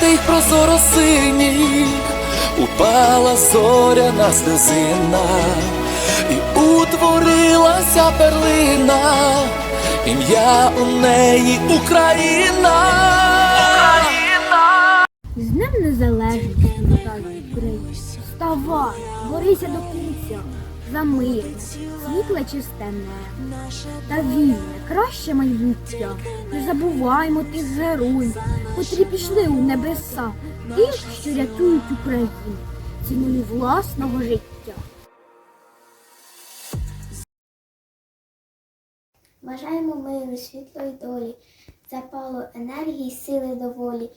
тих прозоро синіх упала зоряна сльозина, і утворилася перлина, ім'я у неї Україна. З Днем Незалежності вітаю Україну. Вставай, борися до кінця, за мир, світле чисте небо. Та вільне, краще майбуття. Не забуваймо тих героїв, котрі пішли у небеса, тих, що рятують Україну, ціною власного життя. Бажаємо миру, світлої долі, запалу енергії, сили доволі,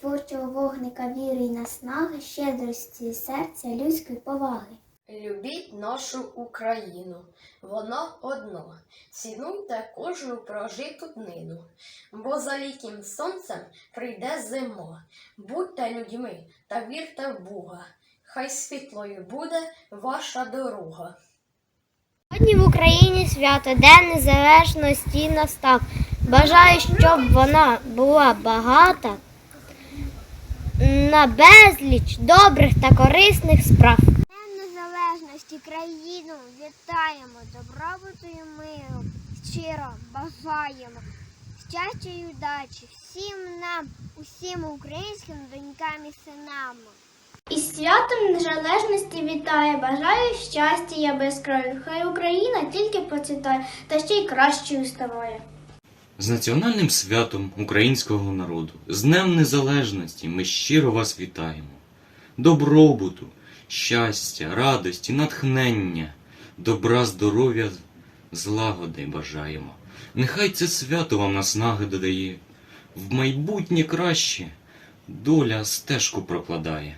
творчого вогника віри й наснаги, щедрості серця, людської поваги. Любіть нашу Україну, воно одно. Цінуйте кожну прожиту днину, бо за літнім сонцем прийде зима. Будьте людьми та вірте в Бога. Хай світлою буде ваша дорога. Сьогодні в Україні свято День Незалежності настав. Бажаю, щоб вона була багата на безліч добрих та корисних справ. Днем країну вітаємо, добробуту і миру щиро бажаємо. Щастя і удачі всім нам, усім українським донькам і синам. І святом незалежності вітає, бажаю щастя я без краю. Хай Україна тільки процвітає, та ще й кращою ставає. З національним святом українського народу, з Днем Незалежності ми щиро вас вітаємо. Добробуту, щастя, радості, натхнення, добра, здоров'я, злагоди бажаємо. Нехай це свято вам наснаги додає, в майбутнє краще доля стежку прокладає.